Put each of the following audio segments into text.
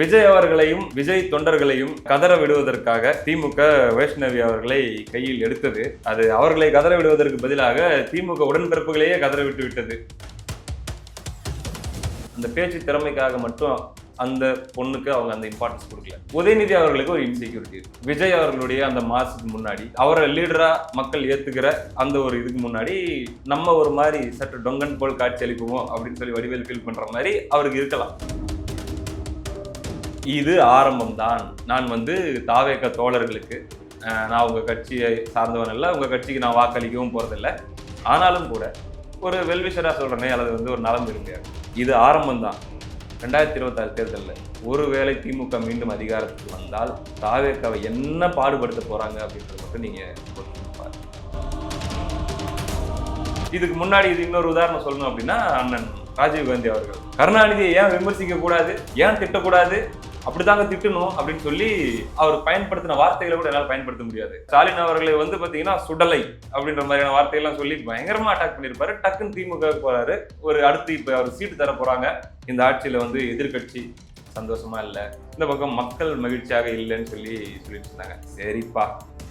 விஜய் அவர்களையும் விஜய் தொண்டர்களையும் கதற விடுவதற்காக திமுக வைஷ்ணவி அவர்களை கையில் எடுத்தது. அது அவர்களை கதற விடுவதற்கு பதிலாக திமுக உடன்பிறப்புகளையே கதற விட்டு விட்டது. அந்த பேச்சு திறமைக்காக மட்டும் அந்த பொண்ணுக்கு அவங்க அந்த இம்பார்ட்டன்ஸ் கொடுக்கல. உதயநிதி அவர்களுக்கு ஒரு இன்செக்யூரிட்டி இருக்கு விஜய் அவர்களுடைய அந்த மாசுக்கு முன்னாடி அவரை லீடரா மக்கள் ஏத்துக்கிற அந்த ஒரு இதுக்கு முன்னாடி நம்ம ஒரு மாதிரி சற்று டொங்கன் போல் காட்சி அளிப்போம் அப்படின்னு சொல்லி வடிவேல் ஃபீல் பண்ற மாதிரி அவருக்கு இருக்கலாம். இது ஆரம்பம் தான் நான் வந்து தாவேக்க தோழர்களுக்கு நான் உங்கள் கட்சியை சார்ந்தவன் இல்லை உங்கள் கட்சிக்கு நான் வாக்களிக்கவும் போகிறதில்ல ஆனாலும் கூட ஒரு வெல்விஷராக சொல்கிறனே அல்லது வந்து ஒரு நலம் இருங்க இது ஆரம்பம் தான் ரெண்டாயிரத்தி இருபத்தாறு தேர்தலில் ஒருவேளை திமுக மீண்டும் அதிகாரத்துக்கு வந்தால் தாவேக்காவை என்ன பாடுபடுத்த போகிறாங்க அப்படின்றத மட்டும் நீங்கள் இதுக்கு முன்னாடி இது இன்னொரு உதாரணம் சொல்லணும் அப்படின்னா அண்ணன் ராஜீவ் காந்தி அவர்கள். கருணாநிதியை ஏன் விமர்சிக்க கூடாது? ஏன் திட்டக்கூடாது? அப்படிதாங்க திட்டணும் அப்படின்னு சொல்லி அவர் பயன்படுத்தின வார்த்தைகளை கூட என்னால் பயன்படுத்த முடியாது. ஸ்டாலின் அவர்களை வந்து பார்த்தீங்கன்னா சுடலை அப்படின்ற மாதிரியான வார்த்தையெல்லாம் சொல்லி பயங்கரமாக அட்டாக் பண்ணியிருப்பாரு. டக்குன்னு திமுக போறாரு. ஒரு அடுத்து இப்போ அவர் சீட்டு தர போறாங்க. இந்த ஆட்சியில் வந்து எதிர்க்கட்சி சந்தோஷமா இல்லை. இந்த பக்கம் மக்கள் மகிழ்ச்சியாக இல்லைன்னு சொல்லி சொல்லிட்டு இருந்தாங்க. சரிப்பா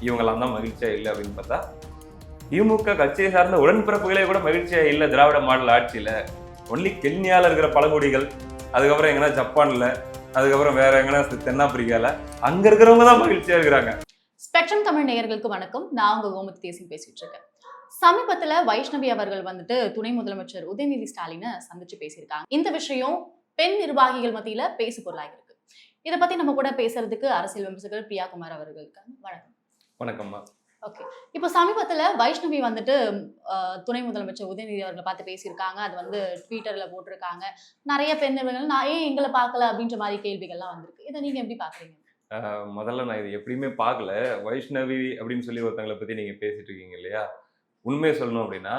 இவங்கெல்லாம் தான் மகிழ்ச்சியா இல்லை அப்படின்னு பார்த்தா திமுக கட்சியை சார்ந்த உடன்பிறப்புகளே கூட மகிழ்ச்சியா இல்லை திராவிட மாடல் ஆட்சியில். ஒன்லி கென்யாவில் இருக்கிற பழங்குடிகள். அதுக்கப்புறம் எங்கன்னா ஜப்பானில் அதுக்கப்புறம் வேற எங்கன்னா தென்னாப்பிரிக்கால அங்க இருக்கிறவங்க தான் மகிழ்ச்சியா இருக்கிறாங்க. ஸ்பெக்ட்ரம் தமிழ் நேயர்களுக்கு வணக்கம். நான் உங்க கோமதி தேசிங் பேசிட்டு இருக்கேன். சமீபத்துல வைஷ்ணவி அவர்கள் வந்துட்டு துணை முதலமைச்சர் உதயநிதி ஸ்டாலினை சந்திச்சு பேசியிருக்காங்க. இந்த விஷயம் பெண் நிர்வாகிகள் மத்தியில பேசு பொருளாகி இருக்கு. இதை பத்தி நம்ம கூட பேசுறதுக்கு அரசியல் விமர்சகர் பிரியா குமார் அவர்கள் இருக்காங்க. வணக்கம். வணக்கம்மா. ஓகே இப்போ சமீபத்துல வைஷ்ணவி வந்துட்டு துணை முதலமைச்சர் உதயநிதி அவர்களை பார்த்து பேசியிருக்காங்க. அது வந்து ட்விட்டர்ல போட்டிருக்காங்க. நிறைய பெண் நிறுவனங்கள் நான் ஏன் எங்களை பார்க்கல அப்படின்ற மாதிரி கேள்விகள்லாம் வந்திருக்கு. இதை நீங்க எப்படி பாக்குறீங்க அஹ் முதல்ல நான் இது எப்படியுமே பார்க்கல. வைஷ்ணவி அப்படின்னு சொல்லி ஒருத்தங்களை பத்தி நீங்க பேசிட்டு இருக்கீங்க இல்லையா? உண்மையை சொல்லணும் அப்படின்னா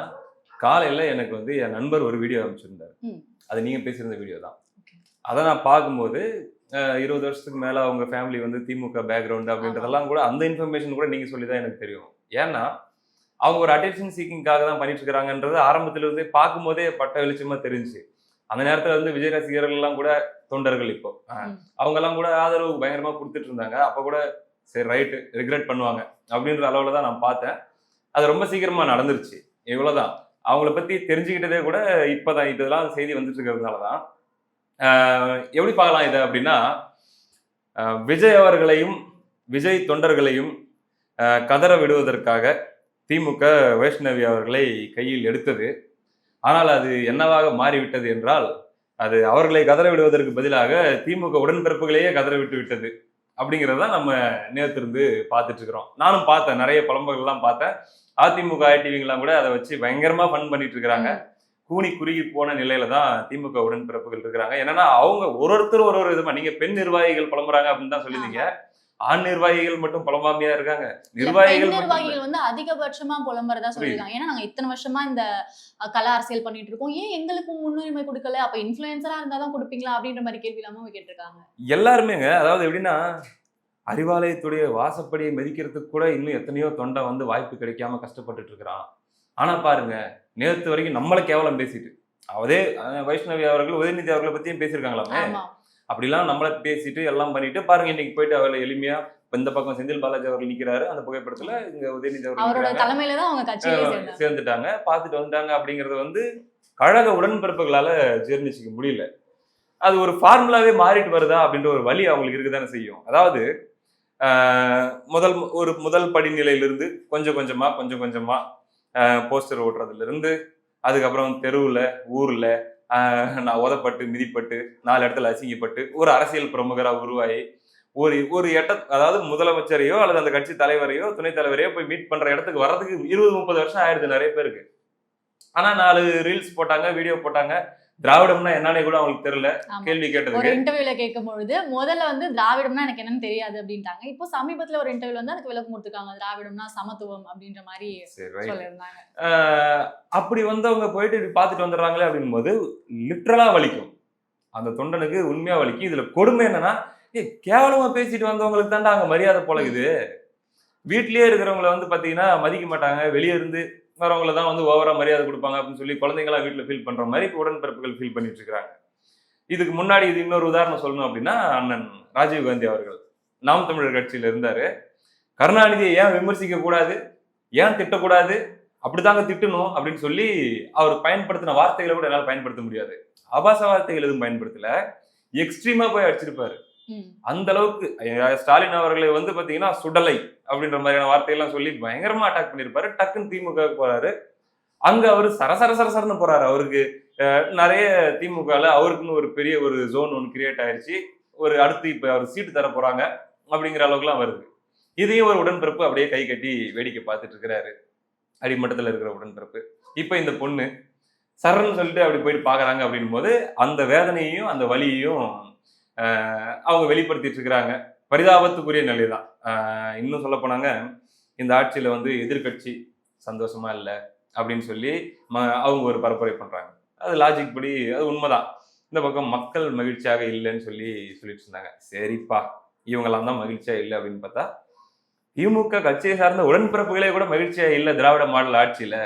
காலையில எனக்கு வந்து என் நண்பர் ஒரு வீடியோ அனுப்பிச்சிருந்தாரு. அது நீங்க பேசியிருந்த வீடியோ தான். அதை நான் பார்க்கும்போது இருபது வருஷத்துக்கு மேல அவங்க ஃபேமிலி வந்து திமுக பேக்ரவுண்ட் அப்படின்றதெல்லாம் கூட அந்த இன்ஃபர்மேஷன் கூட நீங்க சொல்லி தான் எனக்கு தெரியும். ஏன்னா அவங்க ஒரு அட்டென்ஷன் சீக்கிங்காக தான் பண்ணிட்டு இருக்காங்கன்றது ஆரம்பத்துல இருந்தே பார்க்கும்போதே பட்ட வெளிச்சமா தெரிஞ்சுச்சு. அந்த நேரத்துல வந்து விஜய் ரசிகர்கள் எல்லாம் கூட தொண்டர்கள் இப்போ. அஹ், ம். அவங்க எல்லாம் கூட ஆதரவு பயங்கரமா கொடுத்துட்டு இருந்தாங்க. அப்ப கூட சரி ரைட்டு ரிக்ரெட் பண்ணுவாங்க அப்படின்ற அளவுல தான் நான் பார்த்தேன். அது ரொம்ப சீக்கிரமா நடந்துருச்சு. இவ்வளவுதான். அவங்கள பத்தி தெரிஞ்சுக்கிட்டதே கூட இப்பதான் இதெல்லாம் செய்தி வந்துட்டு இருக்கிறதுனால தான் எப்படி பார்க்கலாம் இதை அப்படின்னா விஜய் அவர்களையும் விஜய் தொண்டர்களையும் கதற விடுவதற்காக திமுக வைஷ்ணவி அவர்களை கையில் எடுத்தது. ஆனால் அது என்னவாக மாறிவிட்டது என்றால் அது அவர்களை கதற விடுவதற்கு பதிலாக திமுக உடன்பிறப்புகளையே கதற விட்டு விட்டது அப்படிங்கிறத நம்ம நேர்த்திருந்து பார்த்துட்டு இருக்கிறோம். நானும் பார்த்தேன் நிறைய புலம்புகள்லாம் பார்த்தேன். அதிமுக ஐடிவிங்கெல்லாம் கூட அதை வச்சு பயங்கரமா ஃபன் பண்ணிட்டு இருக்கிறாங்க. கூனி குறுகி போன நிலையில தான் திமுக உடன்பிறப்புகள் இருக்கிறாங்க. என்னன்னா அவங்க ஒரு ஒருத்தர் ஒரு ஒரு விதமா நீங்க பெண் நிர்வாகிகள் புலம்புறாங்க அப்படின்னு தான் சொல்லியிருந்தீங்க. ஆண் நிர்வாகிகள் மட்டும் புலம்பாமையா இருக்காங்க? நிர்வாகிகள் நிர்வாகிகள் வந்து அதிகபட்சமா புலம்புறதா சொல்லியிருக்காங்க. ஏன்னா நாங்க இத்தனை வருஷமா இந்த கல அரசியல் பண்ணிட்டு இருக்கோம். ஏன் எங்களுக்கு முன்னுரிமை கொடுக்கல? அப்ப இன்ஃபுளுசரா இருந்தா தான் கொடுப்பீங்களா? அப்படின்ற மாதிரி கேள்வி இல்லாம கேட்டிருக்காங்க. எல்லாருமேங்க அதாவது எப்படின்னா அறிவாலயத்துடைய வாசப்படியை மதிக்கிறதுக்கு கூட இன்னும் எத்தனையோ தொண்டை வந்து வாய்ப்பு கிடைக்காம கஷ்டப்பட்டுட்டு இருக்கிறான். ஆனா பாருங்க நேத்து வரைக்கும் நம்மளை கேவலம் பேசிட்டு. அதே வைஷ்ணவி அவர்கள் உதயநிதி அவர்களை பத்தியும் பேசியிருக்காங்களாமே? அப்படிலாம் நம்மளை பேசிட்டு எல்லாம் பண்ணிட்டு பாருங்க இன்னைக்கு போயிட்டு அவர்களை எளிமையா இந்த பக்கம் செந்தில் பாலாஜி அவர்கள் நிக்கிறாரு அந்த புகைப்படத்துல இங்க உதயநிதி அவர்கள் சேர்ந்துட்டாங்க. பார்த்துட்டு வந்துட்டாங்க அப்படிங்கறது வந்து கழக உடன்பிறப்புகளால ஜீர்ணிச்சிக்க முடியல. அது ஒரு ஃபார்முலாவே மாறிட்டு வருதா அப்படின்ற ஒரு வழி அவங்களுக்கு இருக்குதானே செய்யும். அதாவது முதல் ஒரு முதல் படிநிலையிலிருந்து கொஞ்சம் கொஞ்சமா கொஞ்சம் கொஞ்சமா போஸ்டர் ஓட்டுறதுலேருந்து அதுக்கப்புறம் தெருவில் ஊரில் நான் உதப்பட்டு மிதிப்பட்டு நாலு இடத்துல அசிங்கப்பட்டு ஒரு அரசியல் பிரமுகராக உருவாகி ஒரு ஒரு எட்ட அதாவது முதலமைச்சரையோ அல்லது அந்த கட்சி தலைவரையோ துணைத் தலைவரையோ போய் மீட் பண்ணுற இடத்துக்கு வர்றதுக்கு இருபது முப்பது வருஷம் ஆயிடுது நிறைய பேருக்கு. ஆனால் நாலு ரீல்ஸ் போட்டாங்க வீடியோ போட்டாங்க. திராவிடம்னா என்னன்னே கூட அவங்களுக்கு தெரியல. கேள்வி ஒரு கேட்டதுக்கு இன்டர்வியூல கேட்கும் பொழுது முதல்ல வந்து திராவிடம்னா எனக்கு என்னன்னு தெரியாது அப்படின்ட்டாங்க. இப்போ சமீபத்துல ஒரு இன்டர்வியூல வந்து அதுக்கு விளக்கம் கொடுத்துருக்காங்க. திராவிடம்னா சமத்துவம் அப்படின்ற மாதிரி சொல்லியிருந்தாங்க. அப்படி வந்தவங்க போயிட்டு இப்படி பார்த்துட்டு வந்துடுறாங்களே அப்படின் போது லிட்ரலா வலிக்கும். அந்த தொண்டனுக்கு உண்மையா வலிக்கும். இதுல கொடுமை என்னன்னா ஏய் கேவலமா பேசிட்டு வந்தவங்களுக்கு தாண்டா அங்க மரியாதை போலகுது வீட்லயே இருக்கிறவங்கள வந்து பாத்தீங்கன்னா மதிக்க மாட்டாங்க. வெளியே இருந்து வரவங்களை தான் வந்து ஓவரா மரியாதை கொடுப்பாங்க அப்படின்னு சொல்லி குழந்தைங்களாம் வீட்டில் ஃபீல் பண்ற மாதிரி இப்போ உடன்பிறப்புகள் ஃபீல் பண்ணிட்டு இருக்கிறாங்க இதுக்கு முன்னாடி இது இன்னொரு உதாரணம் சொல்லணும் அப்படின்னா அண்ணன் ராஜீவ் காந்தி அவர்கள். நாம் தமிழர் கட்சியில இருந்தாரு. கருணாநிதியை ஏன் விமர்சிக்க கூடாது? ஏன் திட்டக்கூடாது? அப்படிதாங்க திட்டணும் அப்படின்னு சொல்லி அவர் பயன்படுத்தின வார்த்தைகளை கூட என்னால் பயன்படுத்த முடியாது. ஆபாச வார்த்தைகள் எதுவும் பயன்படுத்தலை. எக்ஸ்ட்ரீமா போய் அடிச்சிருப்பாரு. அந்த அளவுக்கு ஸ்டாலின் அவர்களை வந்து பாத்தீங்கன்னா சுடலை அப்படின்ற மாதிரியான வார்த்தையெல்லாம் சொல்லி பயங்கரமா அட்டாக் பண்ணிருப்பாரு. டக்குன்னு திமுக போறாரு. அங்க அவரு சரசர சரசரன்னு போறாரு அவருக்கு. நிறைய திமுகல அவருக்குன்னு ஒரு பெரிய ஒரு ஜோன் ஒன்று கிரியேட் ஆயிடுச்சு ஒரு அடுத்து இப்ப அவர் சீட்டு தர போறாங்க அப்படிங்கிற அளவுக்குலாம் வருது. இதையும் ஒரு உடன்பிறப்பு அப்படியே கை கட்டி வேடிக்கை பார்த்துட்டு இருக்கிறாரு. அடிமட்டத்தில் இருக்கிற உடன்பிறப்பு. இப்போ இந்த பொண்ணு சரன்னு சொல்லிட்டு அப்படி போயிட்டு பார்க்குறாங்க அப்படின் போது அந்த வேதனையையும் அந்த வலியையும் அவங்க வெளிப்படுத்திட்டு இருக்கிறாங்க. பரிதாபத்துக்குரிய நிலை தான் இன்னும் சொல்ல போனாங்க இந்த ஆட்சியில் வந்து எதிர்க்கட்சி சந்தோஷமா இல்லை அப்படின்னு சொல்லி ம- அவங்க ஒரு பரப்புரை பண்ணுறாங்க அது லாஜிக் படி அது உண்மைதான். இந்த பக்கம் மக்கள் மகிழ்ச்சியாக இல்லைன்னு சொல்லி சொல்லிட்டு இருந்தாங்க. சரிப்பா இவங்கெல்லாம் தான் மகிழ்ச்சியா இல்லை அப்படின்னு பார்த்தா திமுக கட்சியை சார்ந்த உடன்பிறப்புகளே கூட மகிழ்ச்சியா இல்லை திராவிட மாடல் ஆட்சியில்.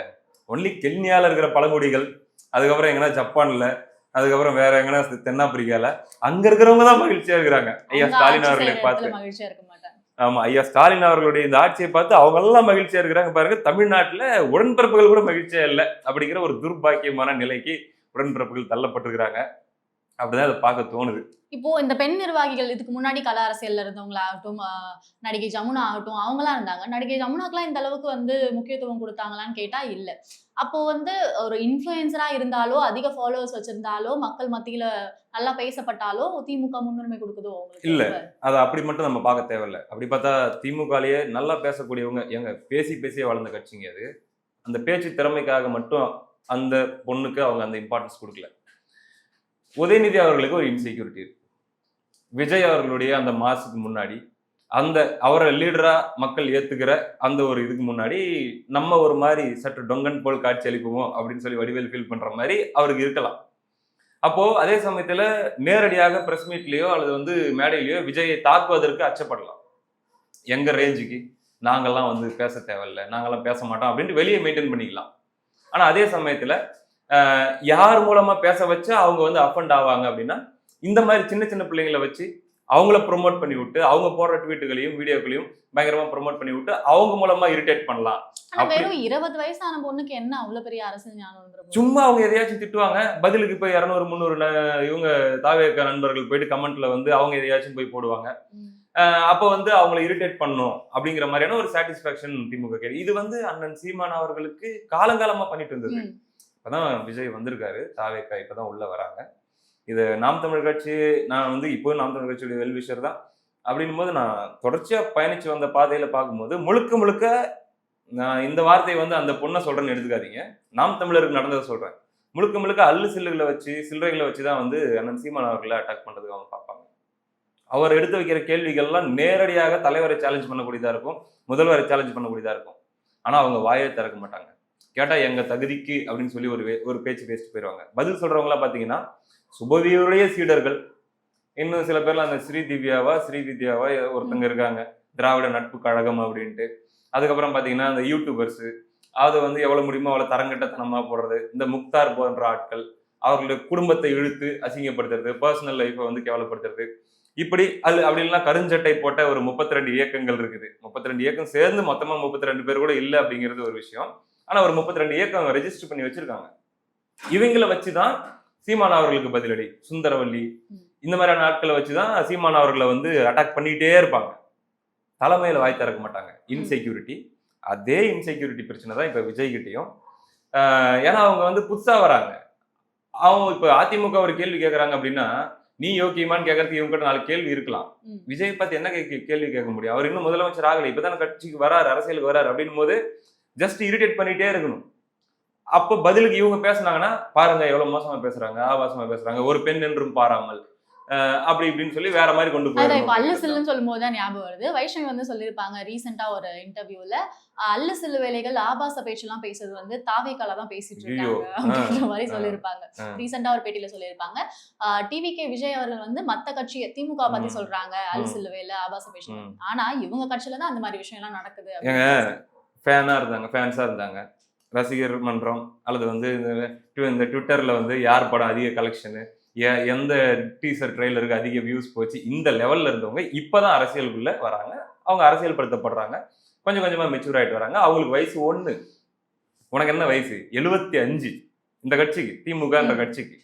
ஒன்லி கென்யாவில் இருக்கிற பழங்குடிகள் அதுக்கப்புறம் எங்கன்னா ஜப்பானில் அதுக்கப்புறம் வேற எங்கன்னா தென்னாப்பிரிக்கால அங்க இருக்கிறவங்க தான் மகிழ்ச்சியா இருக்கிறாங்க. ஐயா ஸ்டாலின் அவர்களை பார்த்து. இடத்துல மகிழ்ச்சியா இருக்க மாட்டாங்க. ஆமா ஐயா ஸ்டாலின் அவர்களுடைய இந்த ஆட்சியை பார்த்து அவங்க எல்லாம் மகிழ்ச்சியா இருக்கிறாங்க பாருங்க. தமிழ்நாட்டுல உடன்பிறப்புகள் கூட மகிழ்ச்சியா இல்லை அப்படிங்கிற ஒரு துர்பாக்கியமான நிலைக்கு உடன்பிறப்புகள் தள்ளப்பட்டிருக்கிறாங்க. அப்படிதான் அதை பார்க்க தோணுது. இப்போ இந்த பெண் நிர்வாகிகள் இதுக்கு முன்னாடி கல அரசியல்ல இருந்தவங்களாகட்டும் நடிகை ஜமுனா ஆகட்டும் அவங்களாம் இருந்தாங்க. நடிகை ஜமுனாக்கெல்லாம் இந்த அளவுக்கு வந்து முக்கியத்துவம் கொடுத்தாங்களான்னு கேட்டா இல்ல. அப்போ வந்து ஒரு இன்ஃபுளுசரா இருந்தாலோ அதிக ஃபாலோவர்ஸ் வச்சிருந்தாலோ மக்கள் மத்தியில நல்லா பேசப்பட்டாலோ திமுக முன்னுரிமை கொடுக்குதோ இல்ல. அதை அப்படி மட்டும் நம்ம பார்க்க தேவையில்ல. அப்படி பார்த்தா திமுகலயே நல்லா பேசக்கூடியவங்க எங்க பேசி பேசியே வளர்ந்த கட்சிங்க அது. அந்த பேச்சு திறமைக்காக மட்டும் அந்த பொண்ணுக்கு அவங்க அந்த இம்பார்ட்டன்ஸ் கொடுக்கல. உதயநிதி அவர்களுக்கு ஒரு இன்செக்யூரிட்டி இருக்கு. விஜய் அவர்களுடைய அந்த மாசுக்கு முன்னாடி அந்த அவரை லீடரா மக்கள் ஏத்துக்கிற அந்த ஒரு இதுக்கு முன்னாடி நம்ம ஒரு மாதிரி சற்று டொங்கன் போல் காட்சி அளிப்போமோ அப்படின்னு சொல்லி வடிவேல் ஃபீல் பண்ற மாதிரி அவருக்கு இருக்கலாம். அப்போ அதே சமயத்துல நேரடியாக பிரஸ் மீட்லயோ அல்லது வந்து மேடையிலயோ விஜயை தாக்குவதற்கு அச்சப்படலாம். எங்க ரேஞ்சுக்கு நாங்கெல்லாம் வந்து பேச தேவையில்ல நாங்கெல்லாம் பேச மாட்டோம் அப்படின்ட்டு வெளியே மெயின்டைன் பண்ணிக்கலாம். ஆனா அதே சமயத்துல யார் மூலமா பேச வச்சு அவங்க வந்து அஃபண்ட் ஆவாங்க அப்படின்னா இந்த மாதிரி சின்ன சின்ன பிள்ளைங்களை வச்சு அவங்கள ப்ரொமோட் பண்ணி விட்டு அவங்க போடுற ட்வீட்டுகளையும் வீடியோக்களையும் பயங்கரமா ப்ரொமோட் பண்ணி விட்டு அவங்க மூலமா இரிட்டேட் பண்ணலாம். வெறும் இருபது வயசான பொண்ணுக்கு என்ன அவ்வளவு பெரிய அரசியல் ஞானம் சும்மா அவங்க எதையாச்சும் திட்டுவாங்க. பதிலுக்கு போய் இரநூறு முந்நூறு இவங்க தாவேக்க நண்பர்கள் போயிட்டு கமெண்ட்ல வந்து அவங்க எதையாச்சும் போய் போடுவாங்க. அப்போ வந்து அவங்கள இரிட்டேட் பண்ணும் அப்படிங்கிற மாதிரியான ஒரு சாட்டிஸ்பாக்சன் திமுக கேடு. இது வந்து அண்ணன் சீமான் அவர்களுக்கு காலங்காலமா பண்ணிட்டு இருந்தது. இப்போ தான் விஜய் வந்திருக்காரு. தாவேக்கா இப்பதான் உள்ளே வராங்க. இது நாம் தமிழ் கட்சி நான் வந்து இப்போ நாம் தமிழ் கட்சியுடைய வெல்விஷர் தான். அப்படின்னும் போது நான் தொடர்ச்சியாக பயணித்து வந்த பாதையில் பார்க்கும்போது முழுக்க முழுக்க நான் இந்த வார்த்தையை வந்து அந்த பொண்ணை சொல்கிறேன்னு எடுத்துக்காதீங்க. நாம் தமிழருக்கு நடந்ததை சொல்கிறேன் முழுக்க முழுக்க அல்லு சில்லுகளை வச்சு சில்லறைகளை வச்சு தான் வந்து அண்ணன் சீமான் அவர்களை அட்டாக் பண்ணுறதுக்கு அவங்க பார்ப்பாங்க. அவர் எடுத்து வைக்கிற கேள்விகள்லாம் நேரடியாக தலைவரை சேலஞ்ச் பண்ணக்கூடியதாக இருக்கும் முதல்வரை சேலஞ்ச் பண்ணக்கூடியதாக இருக்கும். ஆனால் அவங்க வாயை திறக்க மாட்டாங்க. கேட்டா எங்க தகுதிக்கு அப்படின்னு சொல்லி ஒரு ஒரு பேச்சு பேசிட்டு போயிடுவாங்க பதில் சொல்றவங்களா பாத்தீங்கன்னா சுபவியுடைய சீடர்கள். இன்னும் சில பேர்லாம் அந்த ஸ்ரீ திவ்யாவா ஸ்ரீ வித்யாவா ஒருத்தங்க இருக்காங்க. திராவிட நட்பு கழகம் அப்படின்ட்டு. அதுக்கப்புறம் பாத்தீங்கன்னா அந்த யூடியூபர்ஸ் அது வந்து எவ்வளவு முடியுமோ அவ்வளவு தரங்கட்டத்தனமா போடுறது. இந்த முக்தார் போன்ற ஆட்கள் அவர்களுடைய குடும்பத்தை இழுத்து அசிங்கப்படுத்துறது பர்சனல் லைஃப்பை வந்து கேவலப்படுத்துறது. இப்படி அது அப்படின்லாம் கருஞ்சட்டை போட்ட ஒரு முப்பத்தி ரெண்டு இயக்கங்கள் இருக்குது. முப்பத்தி ரெண்டு இயக்கம் சேர்ந்து மொத்தமா முப்பத்தி ரெண்டு பேர் கூட இல்லை அப்படிங்கிறது ஒரு விஷயம். ஆனா ஒரு முப்பத்தி ரெண்டு இயக்கம் ரெஜிஸ்டர் பண்ணி வச்சிருக்காங்க. இவங்களை வச்சுதான் சீமான் அவர்களுக்கு பதிலடி. சுந்தரவல்லி. இந்த மாதிரியான ஆட்களை வச்சுதான் சீமான் அவர்களை வந்து அட்டாக் பண்ணிட்டே இருப்பாங்க. தலைமையில வாய் திறக்க மாட்டாங்க. இன்செக்யூரிட்டி அதே இன்செக்யூரிட்டி பிரச்சனை தான் இப்ப விஜய் கிட்டயும் ஆஹ் ஏன்னா அவங்க வந்து புதுசா வராங்க. அவங்க இப்ப அதிமுக ஒரு கேள்வி கேக்குறாங்க அப்படின்னா நீ யோக்கியமான்னு கேட்கறதுக்கு இவங்க கிட்ட நாலு கேள்வி இருக்கலாம். விஜய் பார்த்து என்ன கே- கேள்வி கேட்க முடியும்? அவர் இன்னும் முதலமைச்சர் ஆகலை. இப்பதானே கட்சிக்கு வராரு அரசியலுக்கு வராரு அப்படின்னும் போது ஜஸ்ட் இரிட்டேட் பண்ணிட்டே இருக்கணும் அப்போ பதிலுக்கு இவங்க பேசுனாங்கன்னா பாருங்க எவ்வளவு மோசமா பேசுறாங்க ஆபாசமா பேசுறாங்க ஒரு பெண் என்றும் பாராமல் அப்படி இப்படின்னு சொல்லி வேற மாதிரி கொண்டு அதான் இப்ப அல்லு சில்லுன்னு சொல்லும் போது தான் ஞாபகம் வருது வைஷ்ணவி வந்து சொல்லியிருப்பாங்க ரீசெண்டா ஒரு இன்டர்வியூல அல்லு சில்லு வேலைகள் ஆபாச பேச்செல்லாம் பேசுறது வந்து தாவேக்கால தான் பேசிட்டு இருக்காங்க அப்படின்ற மாதிரி சொல்லியிருப்பாங்க. ரீசெண்டா ஒரு பேட்டியில சொல்லியிருப்பாங்க டிவி கே விஜய் அவர்கள் வந்து மத்த கட்சி திமுக பத்தி. சொல்றாங்க அல்லு. சில்லு வேலை ஆபாச பேச்சு. ஆனா இவங்க கட்சியில தான் அந்த மாதிரி விஷயம் எல்லாம் நடக்குது ஏங்க அப்படின்னு ஃபேனா இருந்தாங்க ஃபேன்ஸா இருந்தாங்க. ரசிகர் மன்றம் அல்லது வந்து இந்த ட்வி- இந்த ட்விட்டர்ல வந்து யார் படம் அதிக கலெக்ஷனு எ- எந்த டீசர் ட்ரெய்லருக்கு அதிக வியூஸ் போச்சு இந்த லெவல்ல இருந்தவங்க இப்பதான் அரசியலுக்குள்ள வராங்க. அவங்க அரசியல்படுத்தப்படுறாங்க. கொஞ்சம் கொஞ்சமா மெச்சூர் ஆயிட்டு வராங்க. அவங்களுக்கு வயசு ஒண்ணு. உனக்கு என்ன வயசு? எழுபத்தி அஞ்சு. இந்த கட்சிக்கு திமுக ம். கட்சிக்கு.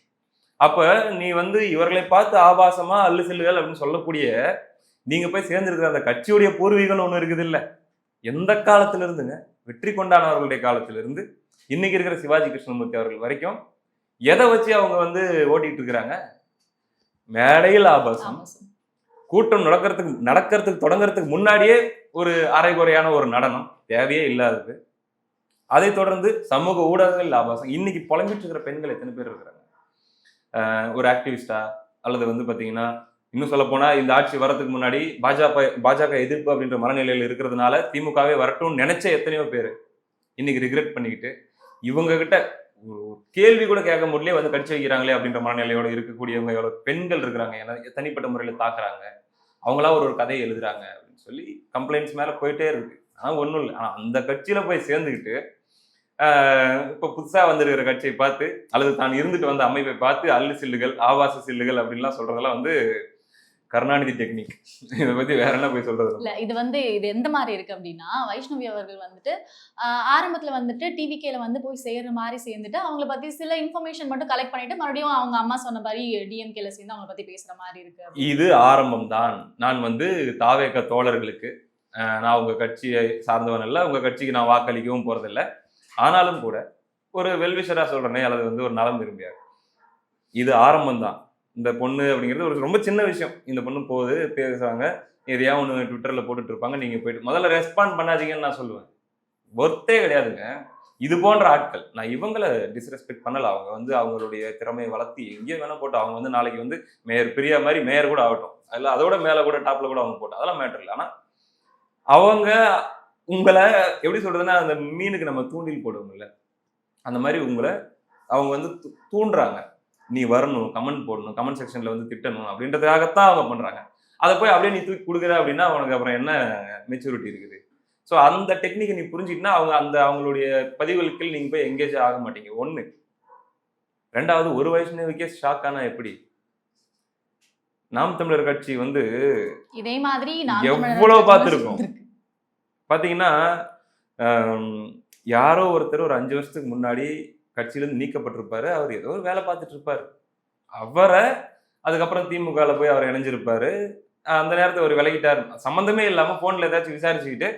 அப்ப நீ வந்து இவர்களை பார்த்து ஆபாசமா அல்லு செல்லுகள் அப்படின்னு சொல்லக்கூடிய நீங்க போய் சேர்ந்திருக்கிற அந்த கட்சியுடைய பூர்வீகம் ஒண்ணு இருக்குது இல்ல எந்த காலத்துல இருந்துங்க வெற்றி கொண்டானவர்களுடைய காலத்துல இருந்து இன்னைக்கு இருக்கிற சிவாஜி கிருஷ்ணமூர்த்தி அவர்கள் வரைக்கும் எதை வச்சு அவங்க வந்து ஓட்டிட்டு இருக்கிறாங்க? மேடையில் ஆபாசம். கூட்டம் நடக்கிறதுக்கு நடக்கிறதுக்கு தொடங்குறதுக்கு முன்னாடியே ஒரு அரைகுறையான ஒரு நடனம். தேவையே இல்லாதது. அதை தொடர்ந்து சமூக ஊடகங்கள் ஆபாசம் இன்னைக்கு புலம்பிட்டு இருக்கிற பெண்கள் எத்தனை பேர் இருக்கிறாங்க? ஒரு ஆக்டிவிஸ்டா அல்லது வந்து பாத்தீங்கன்னா இன்னும் சொல்ல போனால் இந்த ஆட்சி வரதுக்கு முன்னாடி பாஜக பாஜக எதிர்ப்பு அப்படின்ற மனநிலையில் இருக்கிறதுனால திமுகவே வரட்டும்னு நினைச்ச எத்தனையோ பேர் இன்னைக்கு ரிக்ரெட் பண்ணிக்கிட்டு இவங்க கிட்ட கேள்வி கூட கேட்க முடியல வந்து கடிச்சு வைக்கிறாங்களே அப்படின்ற மனநிலையோட இருக்கக்கூடியவங்க எவ்வளோ பெண்கள் இருக்கிறாங்க ஏன்னா தனிப்பட்ட முறையில் தாக்குறாங்க அவங்களா ஒரு ஒரு கதையை எழுதுறாங்க அப்படின்னு சொல்லி கம்ப்ளைண்ட்ஸ் மேலே போயிட்டே இருக்கு. ஆனால் ஒன்றும் இல்லை. ஆனால் அந்த கட்சியில் போய் சேர்ந்துக்கிட்டு இப்போ புதுசாக வந்திருக்கிற கட்சியை பார்த்து அல்லது தான் இருந்துட்டு வந்த அமைப்பை பார்த்து அல்லு சில்லுகள் ஆபாச சில்லுகள் அப்படின்லாம் சொல்றதெல்லாம் வந்து கருணாநிதி டெக்னிக் இதை பத்தி வேற என்ன போய் சொல்றது? இல்ல இது வந்து இது எந்த மாதிரி இருக்கு அப்படின்னா வைஷ்ணவி அவர்கள் வந்துட்டு ஆரம்பத்துல வந்துட்டு டிவிகேல வந்து போய் சேர்ற மாதிரி சேர்ந்துட்டு அவங்கள பத்தி சில இன்ஃபர்மேஷன் மட்டும் கலெக்ட் பண்ணிட்டு மறுபடியும் அவங்க அம்மா சொன்ன மாதிரி டிஎம்கேல சேர்ந்து அவங்கள பத்தி பேசுற மாதிரி இருக்கு இது ஆரம்பம் தான் நான் வந்து தாவேக தோழர்களுக்கு நான் உங்க கட்சியை சார்ந்தவன் இல்லை உங்க கட்சிக்கு நான் வாக்களிக்கவும் போறதில்ல. ஆனாலும் கூட ஒரு வெல்விஷரா சொல்றேனே அல்லது வந்து ஒரு நலம் விரும்பியார். இது ஆரம்பம் தான் இந்த பொண்ணு அப்படிங்கிறது ஒரு ரொம்ப சின்ன விஷயம். இந்த பொண்ணு போகுது பேசுறாங்க. எதையா ஒன்று ட்விட்டரில் போட்டுட்டு இருப்பாங்க நீங்கள் போயிட்டு முதல்ல ரெஸ்பாண்ட் பண்ணாதீங்கன்னு நான் சொல்லுவேன். ஒர்த்தே கிடையாதுங்க. இது போன்ற ஆட்கள் நான் இவங்களை டிஸ்ரெஸ்பெக்ட் பண்ணல. அவங்க வந்து அவங்களுடைய திறமையை வளர்த்தி எங்கேயோ வேணா போட்டு அவங்க வந்து நாளைக்கு வந்து மேயர் பிரியா மாதிரி மேயர் கூட ஆகட்டும். அதில் அதோட மேலே கூட டாப்ல கூட அவங்க போட்டோம் அதெல்லாம் மேட்டர் இல்லை. ஆனால் அவங்க உங்களை எப்படி சொல்றதுன்னா அந்த மீனுக்கு நம்ம தூண்டில் போடுவோம்ல. அந்த மாதிரி உங்களை அவங்க வந்து தூ- தூண்டுறாங்க. நீ வரணும் கமெண்ட் போடணும் கமெண்ட் செக்ஷன்ல வந்து திட்டணும் அப்படின்றதுக்காகத்தான் அவங்க பண்றாங்க. அதை போய் அப்படியே நீ தூக்கி கொடுக்குற அப்படின்னா அவனுக்கு அப்புறம் என்ன மெச்சூரிட்டி இருக்குது? ஸோ அந்த டெக்னிக்கை நீ புரிஞ்சுக்கிட்டா அவங்க அந்த அவங்களுடைய பதிவுகளுக்கு நீங்க போய் எங்கேஜ் ஆக மாட்டீங்க. ஒண்ணு. ரெண்டாவது ஒரு வைஷ்ணவிக்கே ஷாக் ஆனா எப்படி? நாம் தமிழர் கட்சி வந்து இதே மாதிரி கட்சி பார்த்திருக்கோம். ஆம், யாரோ ஒருத்தர் ஒரு அஞ்சு வருஷத்துக்கு முன்னாடி கட்சியிலேருந்து நீக்கப்பட்டிருப்பாரு. அவர் ஏதோ ஒரு வேலை பார்த்துட்டு இருப்பார் அவரை அதுக்கப்புறம் திமுகவில் போய் அவர் இணைஞ்சிருப்பாரு. அந்த நேரத்தை அவர் விலகிட்டார். சம்மந்தமே இல்லாமல் ஃபோனில் ஏதாச்சும் விசாரிச்சுக்கிட்டு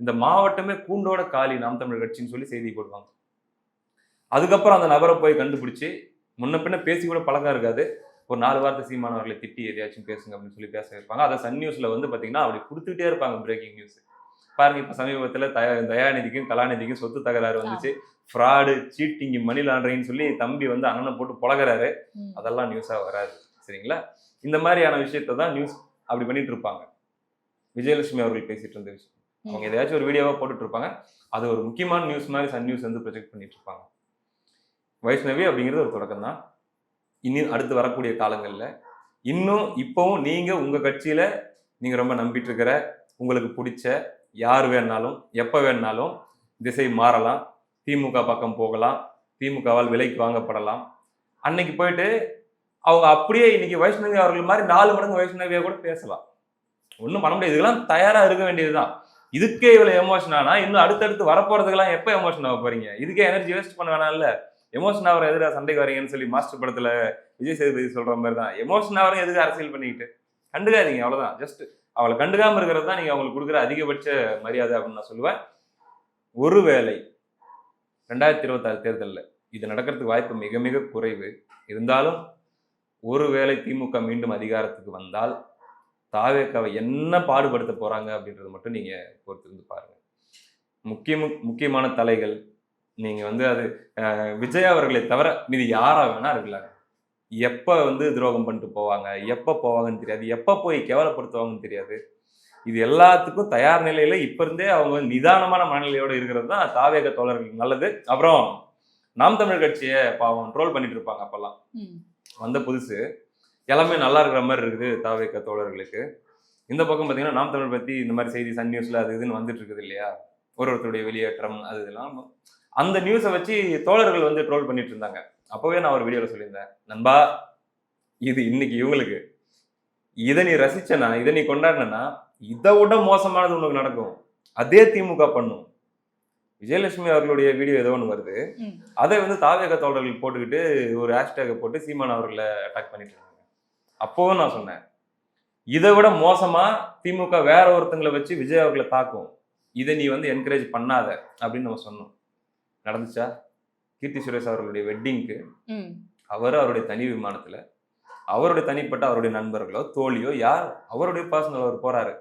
இந்த மாவட்டமே கூண்டோட காலி நாம் தமிழ் கட்சின்னு சொல்லி செய்தி போடுவாங்க. அதுக்கப்புறம் அந்த நபரை போய் கண்டுபிடிச்சி முன்ன பின்ன பேசி கூட பழக்கம் இருக்காது. ஒரு நாலு வார்த்தை சீமானவர்களை திட்டி எதையாச்சும் பேசுங்க அப்படின்னு சொல்லி பேச வைப்பாங்க. அதை சன் நியூஸில் வந்து பார்த்தீங்கன்னா அப்படி கொடுத்துட்டே இருப்பாங்க பிரேக்கிங் நியூஸ் பாருங்க இப்போ சமீபத்தில் தயா தயாநிதிக்கும் கலாநிதிக்கும் சொத்து தகராறு வந்துச்சு. ஃப்ராடு சீட்டிங் மணி லாண்டரிங்னு சொல்லி தம்பி வந்து அண்ணனை போட்டு புழகிறாரு. அதெல்லாம் நியூஸா வராது. சரிங்களா? இந்த மாதிரியான விஷயத்த தான் நியூஸ் அப்படி பண்ணிட்டு இருப்பாங்க. விஜயலட்சுமி அவர்கள் பேசிட்டு இருந்த விஷயம். அவங்க ம். எதையாச்சும் ஒரு வீடியோவா போட்டுட்டு இருப்பாங்க. அது ஒரு முக்கியமான நியூஸ் மாதிரி சன் நியூஸ் வந்து ப்ரொஜெக்ட் பண்ணிட்டு இருப்பாங்க. வைஷ்ணவி அப்படிங்கிறது ஒரு தொடக்கம் தான். இனி அடுத்து வரக்கூடிய காலங்கள்ல இன்னும் இப்பவும் நீங்க உங்க கட்சியில நீங்க ரொம்ப நம்பிட்டு இருக்கிற உங்களுக்கு பிடிச்ச யார் வேணாலும் எப்ப வேணாலும் திசை மாறலாம். திமுக பக்கம் போகலாம். திமுகவால் விலைக்கு வாங்கப்படலாம். அன்னைக்கு போயிட்டு அவங்க அப்படியே இன்னைக்கு வைஷ்ணவி அவர்கள் மாதிரி நாலு மடங்கு வைஷ்ணவியாக கூட பேசலாம். ஒன்றும் பண்ண முடியாது. இதெல்லாம் தயாராக இருக்க வேண்டியதுதான். இதுக்கே இவ்வளோ எமோஷன் ஆனால் இன்னும் அடுத்தடுத்து வரப்போகிறதுக்கெல்லாம் எப்போ எமோஷன் ஆக போறீங்க? இதுக்கே எனர்ஜி வேஸ்ட் பண்ண வேணாம்ல. எமோஷன் ஆகிற எதிராக சண்டைக்கு வரீங்கன்னு சொல்லி மாஸ்டர் படத்தில் விஜய் சேதுபதி சொல்கிற மாதிரி தான். எமோஷன் ஆகிற எதுக்கு அரசியல் பண்ணிக்கிட்டு? கண்டுக்காதீங்க அவ்வளோதான் ஜஸ்ட் அவளை கண்டுக்காமல் இருக்கிறது தான் நீங்கள் அவங்களுக்கு கொடுக்குற அதிகபட்ச மரியாதை அப்படின்னு நான் சொல்லுவேன். ஒருவேளை ரெண்டாயிரத்தி இருபத்தாறு தேர்தலில் இது நடக்கிறதுக்கு வாய்ப்பு மிக மிக குறைவு. இருந்தாலும் ஒருவேளை திமுக மீண்டும் அதிகாரத்துக்கு வந்தால் தாவேக்காவை என்ன பாடுபடுத்த போகிறாங்க அப்படின்றத மட்டும் நீங்கள் பொறுத்திருந்து பாருங்கள் முக்கிய முக்கியமான தலைகள் நீங்கள் வந்து அது விஜய் அவர்களை தவிர மீதி யாராக வேணா இருக்கலாங்க எப்போ வந்து துரோகம் பண்ணிட்டு போவாங்க எப்போ போவாங்கன்னு தெரியாது எப்போ போய் கேவலப்படுத்துவாங்கன்னு தெரியாது. இது எல்லாத்துக்கும் தயார் நிலையில இப்ப இருந்தே அவங்க நிதானமான மனநிலையோட இருக்கிறது தான் தாவேக தோழர்களுக்கு நல்லது. அப்புறம் நாம் தமிழ் கட்சியை பாவம் ட்ரோல் பண்ணிட்டு இருப்பாங்க அப்பெல்லாம். வந்த புதுசு. எல்லாமே நல்லா இருக்கிற மாதிரி இருக்குது தாவேக்க தோழர்களுக்கு. இந்த பக்கம் பார்த்தீங்கன்னா நாம் தமிழ் பத்தி இந்த மாதிரி செய்தி சன் நியூஸ்ல அது இதுன்னு வந்துட்டு இருக்குது இல்லையா? ஒரு ஒருத்தருடைய வெளியேற்றம் அது இதெல்லாம். அந்த நியூஸை வச்சு தோழர்கள் வந்து ட்ரோல் பண்ணிட்டு இருந்தாங்க. அப்பவே நான் ஒரு வீடியோல சொல்லியிருந்தேன். நண்பா இது இன்னைக்கு இவங்களுக்கு. இதை நீ ரசிச்சனா? இதை நீ கொண்டாடினா இதை விட மோசமானது உனக்கு நடக்கும். அதே திமுக பண்ணும். விஜயலட்சுமி அவர்களுடைய வீடியோ ஏதோ ஒன்று வருது. அதை வந்து தாவேக தோழர்கள் போட்டுக்கிட்டு ஒரு ஹேஷ்டேகை போட்டு சீமான் அவர்களை அட்டாக் பண்ணிட்டு இருந்தாங்க அப்போவும் நான் சொன்னேன். இதை விட மோசமா திமுக வேற ஒருத்தங்களை வச்சு விஜய் அவர்களை தாக்கும். இதை நீ வந்து என்கரேஜ் பண்ணாத அப்படின்னு நம்ம சொன்னோம். நடந்துச்சா? கீர்த்தி சுரேஷ் அவர்களுடைய வெட்டிங்க்கு அவர் அவருடைய தனி விமானத்துல அவருடைய தனிப்பட்ட அவருடைய நண்பர்களோ தோழியோ யார்? அவருடைய பர்சனல் அவர் போறாரு.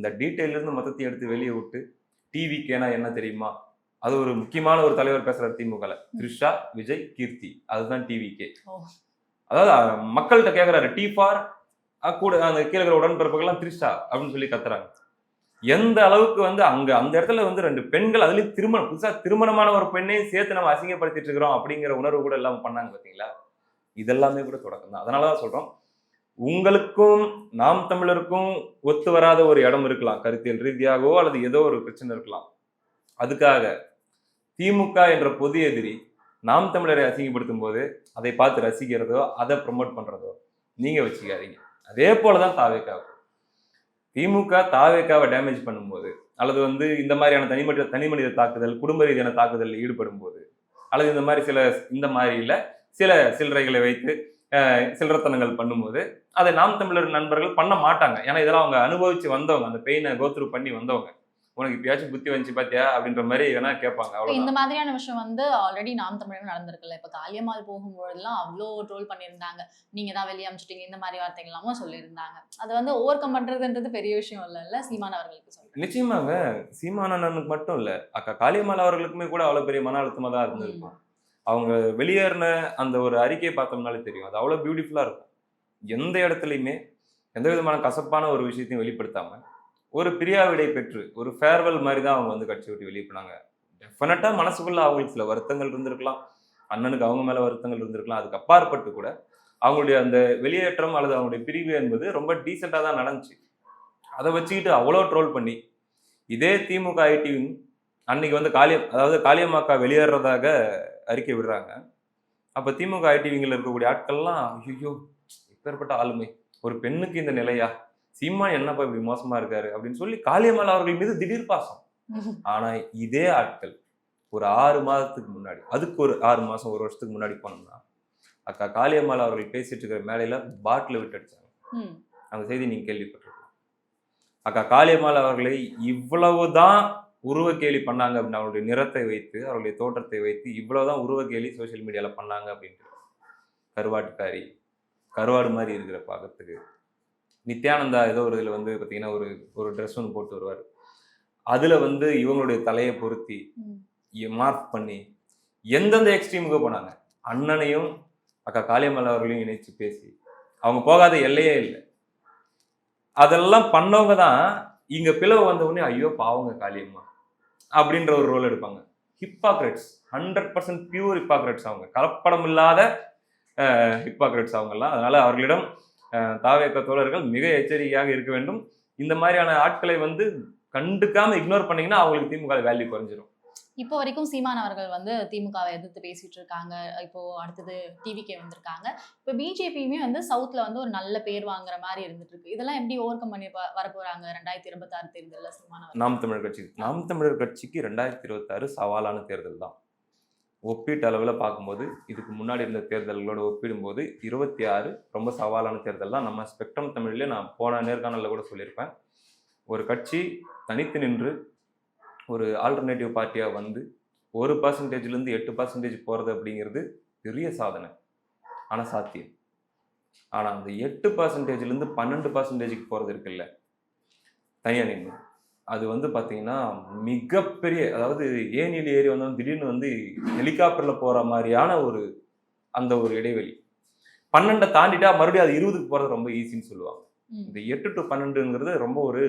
இந்த டீட்டெயில இருந்து மொத்தத்தையும் எடுத்து வெளியே விட்டு டிவிக்கேனா என்ன தெரியுமா? அது ஒரு முக்கியமான ஒரு தலைவர் பேசுறாரு திமுகல த்ரிஷா விஜய் கீர்த்தி. அதுதான் ஓ. அதாவது மக்கள்கிட்ட கேக்குறாரு டி ஃபார் கூட அந்த கீழே உடன்பிறப்புகள்லாம் த்ரிஷா அப்படின்னு சொல்லி கத்துறாங்க. எந்த அளவுக்கு வந்து அங்க அந்த இடத்துல வந்து ரெண்டு பெண்கள் அதுலயும் திருமணம் புதுசா திருமணமான ஒரு பெண்ணையும் சேர்த்து நம்ம அசிங்கப்படுத்திட்டு இருக்கிறோம் அப்படிங்கிற உணர்வு கூட எல்லாம் பண்ணாங்க பாத்தீங்களா? இதெல்லாமே கூட தொடக்கம் தான். அதனாலதான் சொல்றோம் உங்களுக்கும் நாம் தமிழருக்கும் ஒத்து வராத ஒரு இடம் இருக்கலாம். கருத்தியல் ரீதியாகவோ அல்லது ஏதோ ஒரு பிரச்சனை இருக்கலாம். அதுக்காக திமுக என்ற பொது எதிரி நாம் தமிழரை அசிங்கப்படுத்தும் போது அதை பார்த்து ரசிக்கிறதோ அதை ப்ரமோட் பண்ணுறதோ நீங்கள் வச்சுக்காதீங்க. அதே போலதான் தாவேக்காவும் திமுக தாவேக்காவை டேமேஜ் பண்ணும்போது அல்லது வந்து இந்த மாதிரியான தனிமனித தனி மனித தாக்குதல் குடும்ப ரீதியான தாக்குதலில் ஈடுபடும் போது அல்லது இந்த மாதிரி சில இந்த மாதிரியில் சில சில்லறைகளை வைத்து சில்லறத்தனங்கள் பண்ணும்போது அதை நாம் தமிழர் நண்பர்கள் பண்ண மாட்டாங்க. ஏன்னா இதெல்லாம் அவங்க அனுபவிச்சு வந்தவங்க. அந்த பெயினை கோத்ரூ பண்ணி வந்தவங்க. உனக்கு இப்பயாச்சும் புத்தி வந்துச்சு பாத்தியா? அப்படின்ற மாதிரி வேணா கேட்பாங்க. இந்த மாதிரியான விஷயம் வந்து ஆல்ரெடி நாம் தமிழகம் நடந்திருக்குல்ல. இப்ப காளியம்மாள் போகும்போதெல்லாம் அவ்வளோ ட்ரோல் பண்ணியிருந்தாங்க. நீங்க தான் வெளியே அமிச்சிட்டீங்க. இந்த மாதிரி வார்த்தைகள் எல்லாமும் சொல்லியிருந்தாங்க. அது வந்து ஓவர் கம் பண்றதுன்றது பெரிய விஷயம் இல்லைல்ல சீமான் அவர்களுக்கு சொல்றேன். நிச்சயமாங்க. சீமானண்ணனுக்கு மட்டும் இல்ல அக்கா காளியம்மாள் அவர்களுக்குமே கூட அவ்வளவு பெரிய மன அழுத்தமா தான் இருந்திருக்கும். அவங்க வெளியேறின அந்த ஒரு அறிக்கையை பார்த்தோம்னாலே தெரியும். அது அவ்வளோ பியூட்டிஃபுல்லாக இருக்கும். எந்த இடத்துலையுமே எந்த விதமான கசப்பான ஒரு விஷயத்தையும் வெளிப்படுத்தாமல் ஒரு பிரியாவிடை பெற்று ஒரு ஃபேர்வெல் மாதிரி தான் அவங்க வந்து கட்சி விட்டு வெளியே போனாங்க. டெஃபினட்டாக மனசுக்குள்ள அவங்களுக்கு சில வருத்தங்கள் இருந்திருக்கலாம். அண்ணனுக்கு அவங்க மேலே வருத்தங்கள் இருந்திருக்கலாம். அதுக்கு அப்பாற்பட்டு கூட அவங்களுடைய அந்த வெளியேற்றம் அல்லது அவங்களுடைய பிரிவு என்பது ரொம்ப டீசெண்டாக தான் நடந்துச்சு. அதை வச்சுக்கிட்டு அவ்வளோ ட்ரோல் பண்ணி இதே திமுக ஐடியும் அன்னைக்கு வந்து காளியம் அதாவது காளியம்மாக்கா வெளியேறதாக அறிக்கை விடுறாங்க. அப்போ திமுக ஐடிவிங்கில் இருக்கக்கூடிய ஆட்கள்லாம் ஐயோ இப்பேற்பட்ட ஆளுமை. ஒரு பெண்ணுக்கு இந்த நிலையா? சீமான் என்னப்பா இப்படி மோசமா இருக்காரு? அப்படின்னு சொல்லி காளியம்மாள் அவர்கள் மீது திடீர் பாசம். ஆனா இதே ஆட்கள் ஒரு ஆறு மாதத்துக்கு முன்னாடி அதுக்கு ஒரு ஆறு மாசம் ஒரு வருஷத்துக்கு முன்னாடி போனோம்னா அக்கா காளியம்மாள் அவர்கள் பேசிட்டு இருக்கிற மேடையில பாட்டில் விட்டு அடிச்சாங்க. அந்த செய்தி நீங்க கேள்விப்பட்டிருக்கலாம். அக்கா காளியம்மாள் அவர்களை இவ்வளவுதான் உருவக்கேலி பண்ணாங்க அப்படின்னு அவருடைய நிறத்தை வைத்து அவருடைய தோற்றத்தை வைத்து இவ்வளவுதான் உருவக்கேலி சோஷியல் மீடியால பண்ணாங்க அப்படின்ட்டு. கருவாட்டுக்காரி கருவாடு மாதிரி இருக்கிற பார்க்கறதுக்கு நித்யானந்தா ஏதோ ஒரு இதில் வந்து பார்த்தீங்கன்னா ஒரு ஒரு ட்ரெஸ் ஒன்று போட்டு வருவார். அதில் வந்து இவங்களுடைய தலையை பொருத்தி. மார்க் பண்ணி எந்தெந்த எக்ஸ்ட்ரீமுக்கு போனாங்க? அண்ணனையும் அக்கா காளியம்மாள் அவர்களையும் இணைச்சு பேசி. அவங்க போகாத எல்லையே இல்லை. அதெல்லாம் பண்ணவங்க தான் இங்கே பிளவு வந்தவுடனே ஐயோ பாவங்க காளியம்மா அப்படின்ற ஒரு ரோல் எடுப்பாங்க. Hypocrites hundred percent pure hypocrites அவங்க. கலப்படம் இல்லாத ஹிப்பாக்ரட்ஸ் அவங்கெல்லாம். அதனால் அவர்களிடம் தாவேக்க தோழர்கள் மிக எச்சரிக்கையாக இருக்க வேண்டும். இந்த மாதிரியான ஆட்களை வந்து கண்டுக்காமல் இக்னோர் பண்ணிங்கன்னா அவங்களுக்கு திமுக வேல்யூ குறைஞ்சிரும். இப்போ வரைக்கும் சீமான் அவர்கள் வந்து திமுகவை எதிர்த்து பேசிட்டு இருக்காங்க. இப்போ அடுத்தது டிவிக்கே வந்திருக்காங்க. இப்போ பிஜேபியுமே வந்து சவுத்ல வந்து ஒரு நல்ல பேர் வாங்குற மாதிரி இருந்துட்டு இருக்கு. இதெல்லாம் எப்படி ஓவர் கம் பண்ணி வரப்போறாங்க? ரெண்டாயிரத்தி இருபத்தாறு தேர்தலில் சீமான் நாம் தமிழர் கட்சி நாம் தமிழர் கட்சிக்கு ரெண்டாயிரத்தி இருபத்தாறு சவாலான தேர்தல் தான். ஒப்பீட்டு அளவில் பார்க்கும்போது இதுக்கு முன்னாடி இருந்த தேர்தல்களோட ஒப்பிடும்போது இருபத்தி ஆறு ரொம்ப சவாலான தேர்தல் தான். நம்ம ஸ்பெக்ட்ரம் தமிழ்லேயே நான் போன நேர்காணலில் கூட சொல்லியிருப்பேன். ஒரு கட்சி தனித்து நின்று ஒரு ஆல்டர்னேட்டிவ் பார்ட்டியாக வந்து ஒரு பர்சன்டேஜ்லேருந்து எட்டு பர்சன்டேஜ் போகிறது அப்படிங்கிறது பெரிய சாதனை. ஆனால் சாத்தியம். ஆனால் அந்த எட்டு பர்சன்டேஜ்லேருந்து பன்னெண்டு பர்சன்டேஜுக்கு போகிறது இருக்குல்ல. தனியாக நின்று அது வந்து பார்த்தீங்கன்னா மிகப்பெரிய அதாவது ஏனியில் ஏறி வந்தவன் திடீர்னு வந்து ஹெலிகாப்டரில் போகிற மாதிரியான ஒரு அந்த ஒரு இடைவெளி. பன்னெண்டை தாண்டிட்டா மறுபடியும் அது இருபதுக்கு போகிறது ரொம்ப ஈஸின்னு சொல்லுவாங்க. இந்த எட்டு டு பன்னெண்டுங்கிறது ரொம்ப ஒரு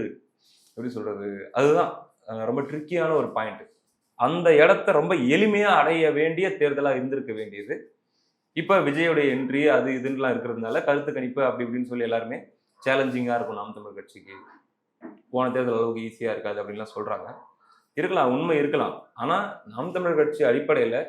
எப்படி சொல்றது? அதுதான். ரொம்ப ட்ரிக்கியான ஒரு பாயிண்ட் அந்த இடத்த ரொம்ப எளிமையாக அடைய வேண்டிய தேர்தலாக இருந்திருக்க வேண்டியது. இப்போ விஜயோடைய என்ட்ரி அது இதுன்னுலாம் இருக்கிறதுனால கருத்து கணிப்பு அப்படி இப்படின்னு சொல்லி எல்லாருமே சேலஞ்சிங்காக இருக்கும் நாம் தமிழ் கட்சிக்கு. போன தேர்தல் அளவுக்கு ஈஸியாக இருக்காது அப்படின்லாம் சொல்கிறாங்க இருக்கலாம் உண்மை இருக்கலாம். ஆனால் நாம் தமிழர் கட்சி அடிப்படையில்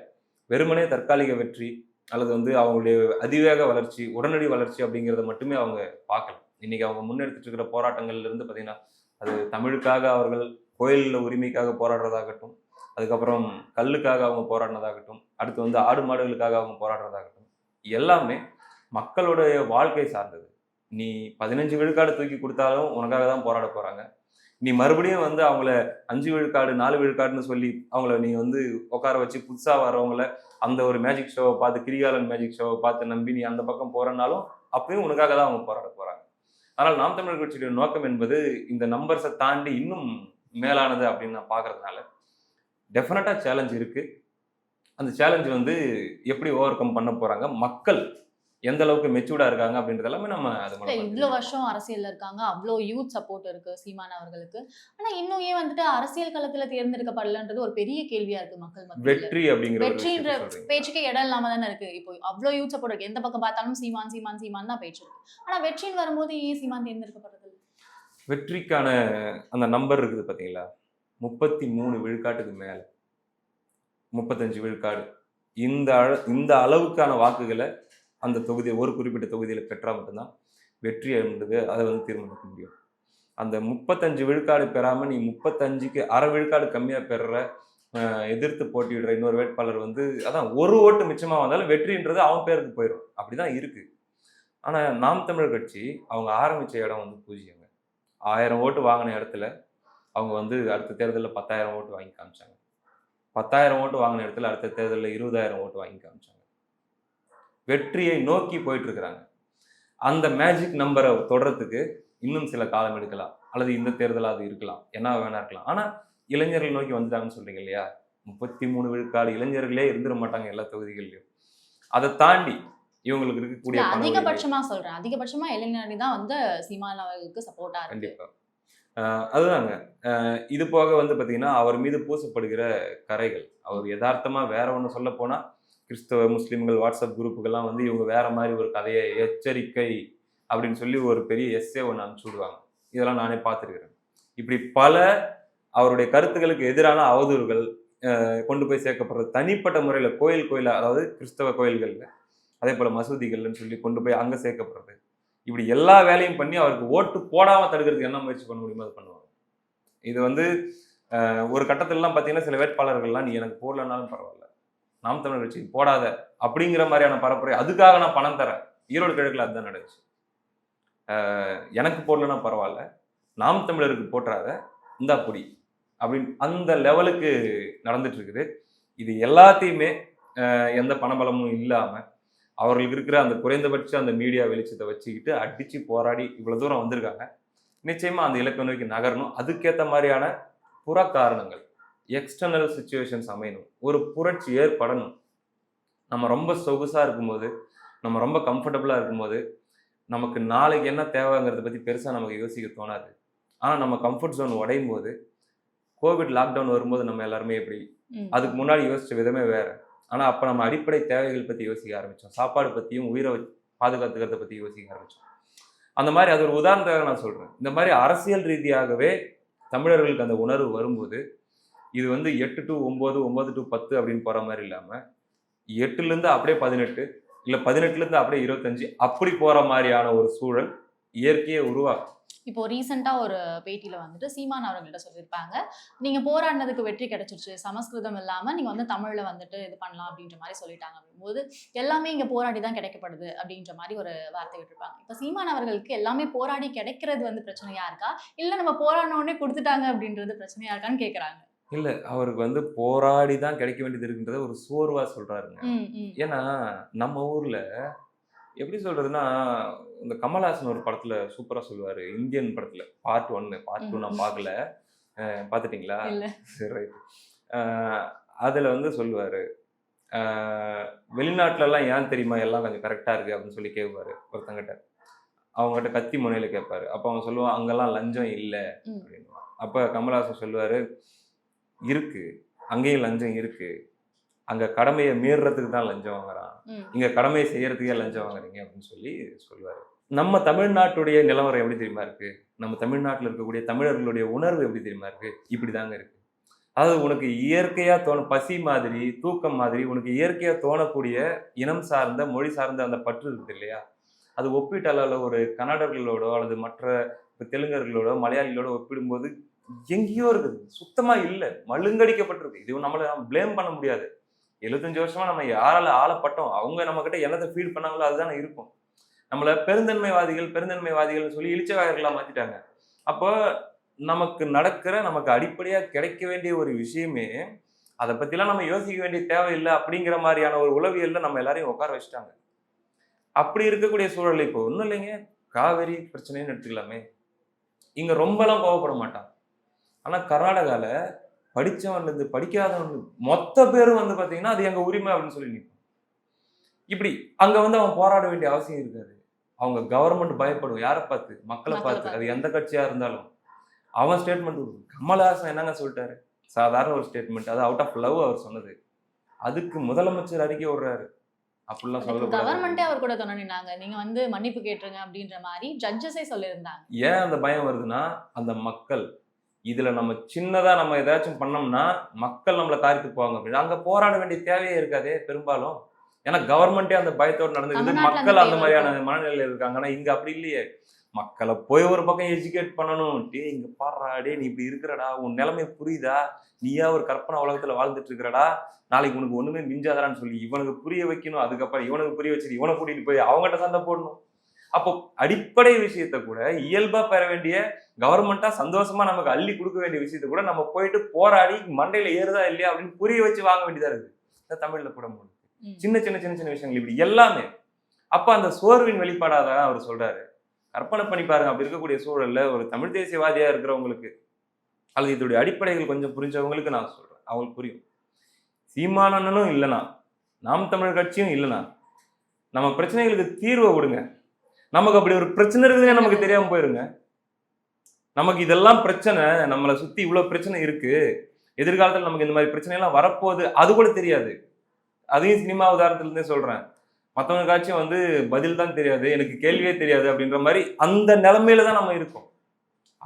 வெறுமனே தற்காலிக வெற்றி அல்லது வந்து அவங்களுடைய அதிவேக வளர்ச்சி உடனடி வளர்ச்சி அப்படிங்கிறத மட்டுமே அவங்க பார்க்கலாம் இன்னைக்கு அவங்க முன்னெடுத்துட்டு இருக்கிற போராட்டங்கள்ல இருந்து பார்த்தீங்கன்னா அது தமிழுக்காக அவர்கள் கோயில் உரிமைக்காக போராடுறதாகட்டும் அதுக்கப்புறம் கல்லுக்காக அவங்க போராடினதாகட்டும் அடுத்து வந்து ஆடு மாடுகளுக்காக அவங்க போராடுறதாகட்டும் எல்லாமே மக்களுடைய வாழ்க்கை சார்ந்தது. நீ பதினஞ்சு விழுக்காடு தூக்கி கொடுத்தாலும் உனக்காக தான் போராட போகிறாங்க நீ மறுபடியும் வந்து அவங்கள அஞ்சு விழுக்காடு நாலு விழுக்காடுன்னு சொல்லி அவங்கள நீ வந்து உட்கார வச்சு புதுசாக வர்றவங்கள அந்த ஒரு மேஜிக் ஷோவை பார்த்து கிரிகாலன் மேஜிக் ஷோவை பார்த்து நம்பி நீ அந்த பக்கம் போகிறனாலும் அப்பயும் உனக்காக தான் அவங்க போராட போகிறாங்க ஆனால் நாம் தமிழர் கட்சியுடைய நோக்கம் என்பது இந்த நம்பர்ஸை தாண்டி இன்னும் மேலானது அப்படின்னு நான் பார்க்கறதுனால டெஃபினட்டா சேலஞ்ச் இருக்கு. அந்த சேலஞ்ச் வந்து எப்படி ஓவர் கம் பண்ண போறாங்க? மக்கள் எந்த அளவுக்கு மெச்சூர்டா இருக்காங்க அப்படின்றது எல்லாமே நம்ம அது தெரிஞ்சுக்கலாம். வருஷம் அரசியல்ல இருக்காங்க. அவ்வளோ யூத் சப்போர்ட் இருக்கு சீமான் அவர்களுக்கு. ஆனா இன்னும் ஏன் வந்துட்டு அரசியல் களத்துல தேர்ந்தெடுக்கப்படலன்றது ஒரு பெரிய கேள்வியா இருக்கு மக்கள் வெற்றி அப்படிங்கிற வெற்றின்ற. பேச்சுக்கே இடம் இல்லாம தானே இருக்கு. இப்போ அவ்வளோ யூத் சப்போர்ட் இருக்கு. எந்த பக்கம் பார்த்தாலும் சீமான் சீமான் சீமான் தான் பேச்சு இருக்கு. ஆனா வெற்றின்னு வரும்போது ஏன் சீமான் தேர்ந்தெடுக்கப்படுறது இல்ல? வெற்றிக்கான அந்த நம்பர் இருக்குது பார்த்தீங்களா? முப்பத்தி மூணு விழுக்காட்டுக்கு மேலே. முப்பத்தஞ்சு விழுக்காடு. இந்த அள- இந்த அளவுக்கான வாக்குகளை அந்த தொகுதி ஒரு குறிப்பிட்ட தொகுதியில் பெற்றால் மட்டும்தான் வெற்றி என்பது அதை வந்து தீர்மானிக்க முடியும். அந்த முப்பத்தஞ்சு விழுக்காடு பெறாமல் நீ முப்பத்தஞ்சுக்கு அரை விழுக்காடு கம்மியாக பெறுற எதிர்த்து போட்டியிடுற இன்னொரு வேட்பாளர் வந்து அதான் ஒரு ஓட்டு மிச்சமாக வந்தாலும் வெற்றின்றது அவன் பேருக்கு போயிடும் அப்படிதான் இருக்குது ஆனால் நாம் தமிழர் கட்சி அவங்க ஆரம்பித்த இடம் வந்து பூஜ்ஜியம். ஆயிரம் ஓட்டு வாங்கின இடத்துல அவங்க வந்து அடுத்த தேர்தலில் பத்தாயிரம் ஓட்டு வாங்கி காமிச்சாங்க. பத்தாயிரம் ஓட்டு வாங்கின இடத்துல அடுத்த தேர்தலில் இருபதாயிரம் ஓட்டு வாங்கி காமிச்சாங்க. வெற்றியை நோக்கி போயிட்டுருக்குறாங்க. அந்த மேஜிக் நம்பரை தொடரத்துக்கு இன்னும் சில காலம் எடுக்கலாம். அல்லது இந்த தேர்தலாக அது இருக்கலாம். என்ன வேணா இருக்கலாம். ஆனால் இளைஞர்கள் நோக்கி வந்துட்டாங்கன்னு சொல்கிறீங்க இல்லையா? முப்பத்தி மூணு விழுக்காடு இளைஞர்களே இருந்துட மாட்டாங்க எல்லா தொகுதிகள்லையும். அதை தாண்டி இவங்களுக்கு இருக்கக்கூடிய அதிகபட்சமா சொல்றேன். அதிகபட்சமா இளைஞரணி தான் வந்து சீமான் அவர்களுக்கு சப்போர்ட்டா இருக்கு. கண்டிப்பா. அதுதாங்க. இது போக வந்து பாத்தீங்கன்னா அவர் மீது பூசப்படுகிற கரைகள். அவர் யதார்த்தமா வேற ஒண்ணு சொல்ல போனா கிறிஸ்தவ முஸ்லிம்கள் வாட்ஸ்அப் குரூப்புகள்லாம் வந்து இவங்க வேற மாதிரி ஒரு கதையை எச்சரிக்கை அப்படின்னு சொல்லி ஒரு பெரிய எஸ்ஸே ஒன்று அனுப்பிச்சு விடுவாங்க. இதெல்லாம் நானே பார்த்துருக்கிறேன். இப்படி பல அவருடைய கருத்துக்களுக்கு எதிரான அவதூறுகள் கொண்டு போய் சேர்க்கப்படுறது தனிப்பட்ட முறையில் கோயில் கோயிலா அதாவது கிறிஸ்தவ கோயில்கள்ல அதே போல் மசூதிகள்னு சொல்லி கொண்டு போய் அங்கே சேர்க்கப்படுறது. இப்படி எல்லா வேலையும் பண்ணி அவருக்கு ஓட்டு போடாமல் தடுக்கிறதுக்கு என்ன முயற்சி பண்ண முடியுமோ அது பண்ணுவாங்க. இது வந்து ஒரு கட்டத்திலலாம் பார்த்தீங்கன்னா சில வேட்பாளர்கள்லாம் நீ எனக்கு போடலனாலும் பரவாயில்ல. நாம் தமிழர் கட்சி போடாத. அப்படிங்கிற மாதிரியான பரப்புரை அதுக்காக நான் பணம் தரேன். ஈரோடு கிழக்கில் அதுதான் நடந்துச்சு. எனக்கு போடலன்னா பரவாயில்ல. நாம் தமிழருக்கு போட்டுறாத இந்தா பொடி. அப்படின்னு அந்த லெவலுக்கு நடந்துட்டு இருக்குது. இது எல்லாத்தையுமே எந்த பணபலமும் இல்லாமல் அவர்களுக்கு இருக்கிற அந்த குறைந்தபட்ச அந்த மீடியா வெளிச்சத்தை வச்சுக்கிட்டு அடிச்சு போராடி இவ்வளவு தூரம் வந்திருக்காங்க. நிச்சயமா அந்த இலக்கை நோக்கி நகரணும். அதுக்கேற்ற மாதிரியான புற காரணங்கள் எக்ஸ்டர்னல் சுச்சுவேஷன்ஸ் அமையணும். ஒரு புரட்சி ஏற்படணும். நம்ம ரொம்ப சொகுசா இருக்கும்போது நம்ம ரொம்ப கம்ஃபர்டபுளா இருக்கும்போது நமக்கு நாளைக்கு என்ன தேவைங்கிறத பத்தி பெருசா நமக்கு யோசிக்க தோணாது. ஆனா நம்ம கம்ஃபர்ட் ஜோன் உடையும் போது கோவிட் லாக்டவுன் வரும்போது நம்ம எல்லாருமே எப்படி. அதுக்கு முன்னாடி யோசிச்ச விதமே வேற. ஆனால் அப்போ நம்ம அடிப்படை தேவைகள் பற்றி யோசிக்க ஆரம்பித்தோம் சாப்பாடு பற்றியும் உயிரை பாதுகாத்துக்கிறத பற்றி யோசிக்க ஆரம்பித்தோம் அந்த மாதிரி அது ஒரு உதாரணத்தாக நான் சொல்கிறேன் இந்த மாதிரி அரசியல் ரீதியாகவே தமிழர்களுக்கு அந்த உணர்வு வரும்போது இது வந்து எட்டு டு ஒம்பது ஒம்பது டு பத்து அப்படின்னு போகிற மாதிரி இல்லாமல் எட்டுலேருந்து அப்படியே பதினெட்டு இல்லை பதினெட்டுலேருந்து அப்படியே இருபத்தஞ்சு அப்படி போகிற மாதிரியான ஒரு சூழல் இயற்கையை உருவாக்கும். இப்போ ரீசெண்டா ஒரு பேட்டியில வந்துட்டு சீமான் அவர்கள்ட்ட சொல்லியிருப்பாங்க. நீங்க போராடினதுக்கு வெற்றி கிடைச்சிருச்சு. சமஸ்கிருதம் இல்லாம நீங்க வந்து தமிழ்ல வந்துட்டு இது பண்ணலாம் அப்படின்ற மாதிரி சொல்லிட்டாங்க அப்படிங்கும்போது எல்லாமே இங்க போராடி தான் கிடைக்கப்படுது அப்படின்ற மாதிரி ஒரு வார்த்தை விட்டுருப்பாங்க. இப்போ சீமான் அவர்களுக்கு எல்லாமே போராடி கிடைக்கிறது வந்து பிரச்சனையா இருக்கா? இல்ல நம்ம போராடின உடனே கொடுத்துட்டாங்க அப்படின்றது பிரச்சனையா இருக்கான்னு கேக்குறாங்க. இல்ல அவருக்கு வந்து போராடி தான் கிடைக்க வேண்டியது இருக்குன்றத ஒரு சோர்வா சொல்றாருங்க. ம், ம். ஏன்னா நம்ம ஊர்ல எப்படி சொல்றதுன்னா இந்த கமல்ஹாசன் ஒரு படத்துல சூப்பரா சொல்லுவாரு. இந்தியன் படத்துல. பார்ட் ஒன்னு பார்ட் டூ நான். பார்க்கல. இல்ல. சரி ரைட் அதுல வந்து சொல்லுவாரு. அஹ் வெளிநாட்டுல எல்லாம் ஏன் தெரியுமா எல்லாம் கொஞ்சம் கரெக்டா இருக்கு அப்படின்னு சொல்லி கேட்பாரு ஒருத்தங்கிட்ட. அவங்ககிட்ட கத்தி முனையில கேட்பாரு. அப்ப அவங்க சொல்லுவான் அங்கெல்லாம் லஞ்சம் இல்ல. அப்படின்னு அப்ப கமல்ஹாசன் சொல்லுவாரு இருக்கு. அங்கேயும் லஞ்சம் இருக்கு. அங்க கடமையை மீறுறதுக்கு தான் லஞ்சம் வாங்குறான். இங்க கடமையை செய்யறதுக்கே லஞ்சம் வாங்குறீங்க? அப்படின்னு சொல்லி சொல்லுவாரு. நம்ம தமிழ்நாட்டுடைய நிலவரம் எப்படி தெரியுமா இருக்கு? நம்ம தமிழ்நாட்டுல இருக்கக்கூடிய தமிழர்களுடைய உணர்வு எப்படி தெரியுமா இருக்கு? இப்படிதாங்க இருக்கு. அதாவது உனக்கு இயற்கையா தோண பசி மாதிரி தூக்கம் மாதிரி உனக்கு இயற்கையா தோணக்கூடிய இனம் சார்ந்த மொழி சார்ந்த அந்த பற்று இருக்குது இல்லையா? அது ஒப்பீட்டு அளவில் ஒரு கன்னடர்களோடோ அல்லது மற்ற தெலுங்கர்களோட மலையாளிகளோட ஒப்பிடும்போது எங்கேயோ இருக்குது. சுத்தமா இல்லை. மழுங்கடிக்கப்பட்டிருக்கு. இது நம்மளை நம்ம ப்ளேம் பண்ண முடியாது. எழுபத்தஞ்சு வருஷமா நம்ம யாரால ஆளப்பட்டோம் அவங்க நம்ம கிட்ட என்னத்தை ஃபீட் பண்ணாங்களோ அதுதானே இருக்கும். நம்மள பெருந்தன்மைவாதிகள் பெருந்தன்மைவாதிகள்னு சொல்லி இழிச்சவாயர்களா மாத்திட்டாங்க. அப்போ நமக்கு நடக்கிற நமக்கு அடிப்படையா கிடைக்க வேண்டிய ஒரு விஷயமே அதை பத்திலாம் நம்ம யோசிக்க வேண்டிய தேவையில்லை அப்படிங்கிற மாதிரியான ஒரு உளவியல்ல நம்ம எல்லாரையும் உட்கார வச்சுட்டாங்க. அப்படி இருக்கக்கூடிய சூழல் இப்போ ஒன்றும் இல்லைங்க. காவேரி பிரச்சனைன்னு எடுத்துக்கலாமே. இங்க ரொம்பலாம் கோவப்பட மாட்டான். ஆனா கர்நாடகால படிச்சவன்ல இருந்து படிக்காதவன் மொத்த பேரும் வந்து பாத்தீங்கன்னா அது எங்க உரிமை அப்படின்னு சொல்லி நிற்கும் இப்படி அங்க வந்து அவன் போராட வேண்டிய அவசியம் இருக்காது. அவங்க கவர்மெண்ட் பயப்படும். யாரை பார்த்து? மக்களை பார்த்து. அது எந்த கட்சியா இருந்தாலும். அவன் ஸ்டேட்மெண்ட் கமலஹாசன் என்னங்க சொல்லிட்டாரு? சாதாரண ஒரு ஸ்டேட்மெண்ட் அது அவுட் ஆஃப் லவ் அவர் சொன்னது. அதுக்கு முதலமைச்சர் அறிக்கை விடுறாரு. அப்படிலாம் சொல்லக்கூடாது. கவர்மெண்டே அவர் கூட துணை நின்னாங்க. நீங்க வந்து மன்னிப்பு கேட்டுருங்க அப்படின்ற மாதிரி ஜட்ஜஸே சொல்லியிருந்தாங்க. ஏன் அந்த பயம் வருதுன்னா அந்த மக்கள் இதுல நம்ம சின்னதா நம்ம ஏதாச்சும் பண்ணோம்னா மக்கள் நம்மளை காரித்து போவாங்க. அப்படின்னு அங்க போராட வேண்டிய தேவையே இருக்காதே பெரும்பாலும். ஏன்னா கவர்மெண்டே அந்த பயத்தோடு நடந்துக்குது. தமிழ்நாட்டுல மக்கள் அந்த மாதிரியான மனநிலையில இருக்காங்க. ஆனா இங்க அப்படி இல்லையே. மக்களை போய் ஒரு பக்கம் எஜுகேட் பண்ணணும். டேய் இங்க பாடுறா டேய் நீ இப்படி இருக்கிறடா. உன் நிலைமை புரியுதா? நீயா ஒரு கற்பனை உலகத்துல வாழ்ந்துட்டு இருக்கிறடா? நாளைக்கு உனக்கு ஒண்ணுமே மிஞ்சாதான்னு சொல்லி இவனுக்கு புரிய வைக்கணும். அதுக்கப்புறம் இவனுக்கு புரிய வச்சுட்டு இவனை கூட்டிட்டு போய் அவங்ககிட்ட சண்டை போடணும். அப்போ அடிப்படை விஷயத்த கூட இயல்பா பெற வேண்டிய கவர்மெண்டா சந்தோஷமா நமக்கு அள்ளி கொடுக்க வேண்டிய விஷயத்த கூட நம்ம போயிட்டு போராடி மண்டையில ஏறுதா இல்லையா அப்படின்னு புரிய வச்சு வாங்க வேண்டியதா இருக்குது. இந்த தமிழ்ல கூட. சின்ன சின்ன சின்ன சின்ன விஷயங்கள் இப்படி எல்லாமே. அப்ப அந்த சோர்வின் வெளிப்பாடாக அவர் சொல்றாரு. கற்பனை பண்ணி பாருங்க. அப்படி இருக்கக்கூடிய சூழல்ல ஒரு தமிழ் தேசியவாதியா இருக்கிறவங்களுக்கு அல்லது இதோடைய அடிப்படைகள் கொஞ்சம் புரிஞ்சவங்களுக்கு நான் சொல்றேன். அவங்களுக்கு புரியும். சீமானனும் இல்லைனா நாம் தமிழர் கட்சியும் இல்லைனா நம்ம பிரச்சனைகளுக்கு தீர்வை விடுங்க நமக்கு அப்படி ஒரு பிரச்சனை இருக்குதுன்னே நமக்கு தெரியாம போயிருங்க. நமக்கு இதெல்லாம் பிரச்சனை நம்மளை சுத்தி இவ்வளவு பிரச்சனை இருக்கு. எதிர்காலத்துல நமக்கு இந்த மாதிரி பிரச்சனை எல்லாம் வரப்போகுது அது கூட தெரியாது. அதையும் சினிமா உதாரணத்துல இருந்தே சொல்றேன் மற்றவங்களுக்காச்சும் வந்து பதில் தான் தெரியாது எனக்கு கேள்வியே தெரியாது அப்படின்ற மாதிரி அந்த நிலைமையில தான் நம்ம இருக்கோம்.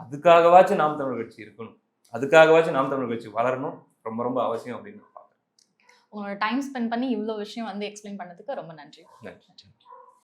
அதுக்காகவாச்சும் நாம் தமிழர் கட்சி இருக்கணும். அதுக்காகவாச்சும் நாம் தமிழர் கட்சி வளரணும். ரொம்ப ரொம்ப அவசியம் அப்படின்னு பார்க்கிறேன். உங்களோட டைம் ஸ்பெண்ட் பண்ணி இவ்வளோ விஷயம் வந்து எக்ஸ்பிளைன் பண்ணதுக்கு ரொம்ப நன்றி. நன்றி.